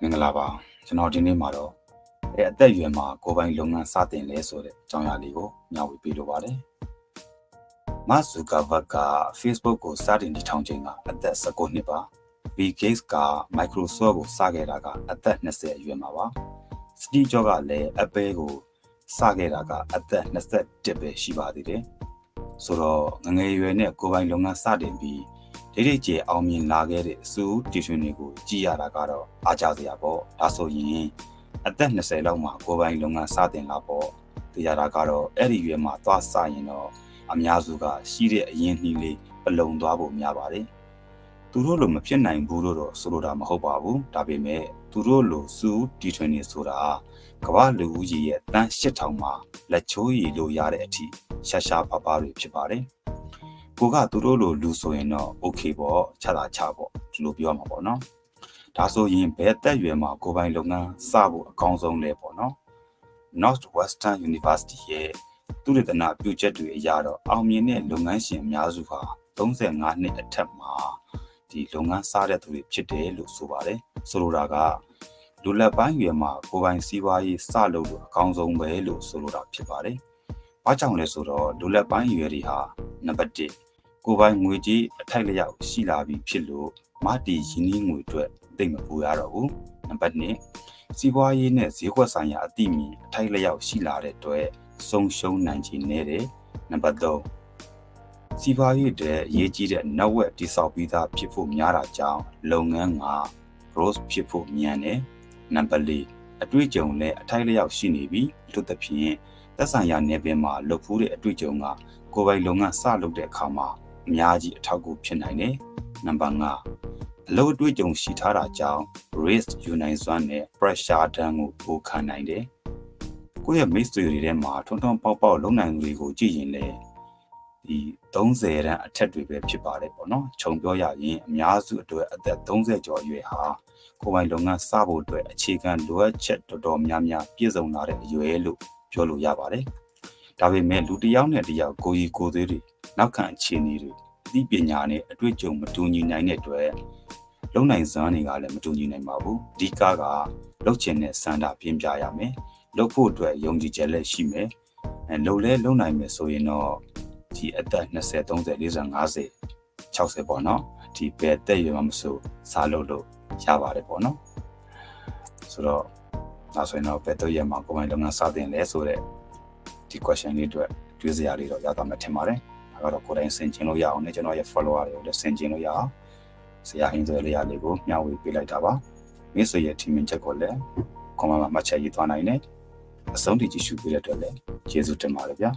မင်္ဂလာပါကျွန်တော်ဒီနေ့မှာတော့အဲအသက်အရွယ်မှာကိုယ်ပိုင်လုပ်ငန်းစတင်လဲဆိုတဲ့အကြောင်းအရာလေးကိုမျှဝေပေးလိုပါတယ်မတ်ဇူကာဘတ်က Facebook ကိုစတင်တည်ထောင်ချိန်ကအသက်19နှစ်ပါ Bill Gates က Microsoft ကိုစခဲ့တာကအသက်20အရွယ်မှာပါ Steve Jobs ကလည်း Apple ကိုစခဲ့တာကအသက်21ပဲရှိပါသေးတယ်ဆိုတော့ငငယ်ရွယ်နဲ့ကိုယ်ပိုင်လုပ်ငန်းစတင်ပြီး ဒိတ်ဒိတ်ကျအောင်မြင်လာခဲ့တဲ့အစူတီထွင်တွေကိုကြည့်ရတာကတော့အားကြစရာပေါ့ဒါဆိုရင်အသက်20လောက်မှာကိုယ်ပိုင်လုပ်ငန်းစတင်လာပေါ့တရားတာကတော့အဲ့ဒီရွယ်မှာသွားစရင်တော့အများစုကရှိတဲ့အရင်နှီးလေးပလုံသွားဖို့များပါတယ်သူတို့လိုမဖြစ်နိုင်ဘူးလို့တော့ဆိုလိုတာမဟုတ်ပါဘူးဒါပေမဲ့သူတို့လိုစူတီထွင်နေဆိုတာကမ္ဘာလူဦးရေရဲ့တန်း8000မှာလက်ချိုးရည်လို့ရတဲ့အထိရှာရှာပါပါတွေဖြစ်ပါတယ် ကိုကသူတို့လိုလူဆိုရင်တော့ okay ပေါ့ချတာချပေါ့ဒီလိုပြောမှာပေါ့နော်ဒါဆိုရင်ဘယ်တက်ရွယ်မှာကိုယ်ပိုင်လုပ်ငန်းစဖို့အကောင်းဆုံးလဲပေါ့နော် Northwestern University ရဲ့သူရတနာပြုချက်တွေအရတော့အောင်မြင်တဲ့လုပ်ငန်းရှင်အများစုဟာ35နှစ်အထက်မှာဒီလုပ်ငန်းစတဲ့သူတွေဖြစ်တယ်လို့ဆိုပါတယ်ဆိုလိုတာကလူလက်ပိုင်းရွယ်မှာကိုယ်ပိုင်စီးပွားရေးစလုပ်လို့အကောင်းဆုံးပဲလို့ဆိုလိုတာဖြစ်ပါတယ်။ဘာကြောင့်လဲဆိုတော့လူလက်ပိုင်းရွယ်တွေဟာနံပါတ်1 ကိုယ်ပိုင်ငွေကြေးအထိုက်လျောက်ရှိလာပြီဖြစ်လို့မတီရင်းနှီးငွေအတွက်သိမ့်မပူရတော့ဘူး။နံပါတ်2စီးပွားရေးနဲ့ဈေးကွက်ဆိုင်ရာအသိမြင်အထိုက်လျောက်ရှိလာတဲ့အတွက်ဆုံးရှုံးနိုင်ခြင်းနဲ့တယ်။နံပါတ်3စီးပွားရေးတဲ့အရေးကြီးတဲ့ network တိစောက်ပြီးသားဖြစ်ဖို့များတာကြောင့်လုပ်ငန်းက growth ဖြစ်ဖို့မြန်တယ်နံပါတ်၄အတွေ့အကြုံနဲ့အထိုက်လျောက်ရှိနေပြီလို့သဖြင့်သက်ဆိုင်ရာနယ်ပယ်မှာလုပ်ဖို့တဲ့အတွေ့အကြုံကကိုယ်ပိုင်လုပ်ငန်းစလုပ်တဲ့အခါမှာ အများကြီးအထောက်အကူဖြစ်နိုင်တယ်နံပါတ်5အလုပ်အတွေ့အကြုံရှိထားတာကြောင့် risk ယူနိုင်စွမ်းနဲ့ pressure တန်းကိုပိုခံနိုင်တယ်ကိုယ့်ရဲ့ mix တွေထဲမှာထွန်းထွန်းပေါက်ပေါက်လုပ်နိုင်သူတွေကိုကြည့်ရင်လည်းဒီ30တန်းအထက်တွေပဲဖြစ်ပါတယ်ပေါ့နော်ခြုံပြောရရင်အများစုအတွက်အသက်30ကျော်အရွယ်ဟာကိုယ်ပိုင်လုပ်ငန်းစဖို့အတွက်အခြေခံလိုအပ်ချက်တော်တော်များများပြည့်စုံလာတဲ့အရွယ်လို့ပြောလို့ရပါတယ် ဒါပေမဲ့လူတစ်ယောက်နဲ့တစ်ယောက်ကိုယ်ကြီးကိုယ်သေးတွေနောက်ခံအခြေအနေတွေအသိပညာနဲ့အတွေ့အကြုံမတူညီနိုင်တဲ့အတွက်လုံနိုင်စွမ်းတွေကလည်းမတူညီနိုင်ပါဘူးအဓိကကလုံချင်တဲ့စန္ဒပြင်းပြရမယ်လုံဖို့အတွက်ယုံကြည်ချက်လည်းရှိမယ်အဲလုံလဲလုံနိုင်မယ်ဆိုရင်တော့ဒီအသက်20 30 40 50 60ပေါ့နော်ဒီဘယ်တက်ရွယ်မှမဆိုစားလို့လို့ရပါတယ်ပေါ့နော်ဆိုတော့ဒါဆိုရင်တော့ဘယ်တော့ရမှာကိုယ်ပိုင်လုပ်ငန်းစတင်လဲဆိုတော့ ဒီ question လေးအတွက်တွေးစရာလေးတော့ရသွားမှထင်ပါတယ်ဒါကတော့ကိုယ်တိုင်ဆင်ခြင်လို့ရအောင်နဲ့ကျွန်တော်ရဲ့ follower တွေကိုလည်းဆင်ခြင်လို့ရအောင်ဆရာဟင်းသွဲလေးရလေးကိုမျှဝေပေးလိုက်တာပါမိတ်ဆွေရဲ့ team ချက်ကိုလည်း comment မှာမှတ်ချက်ရေးသွားနိုင်တယ်အဆုံးထိကြည့်ရှုပေးတဲ့အတွက်လည်းကျေးဇူးတင်ပါတယ်ဗျာ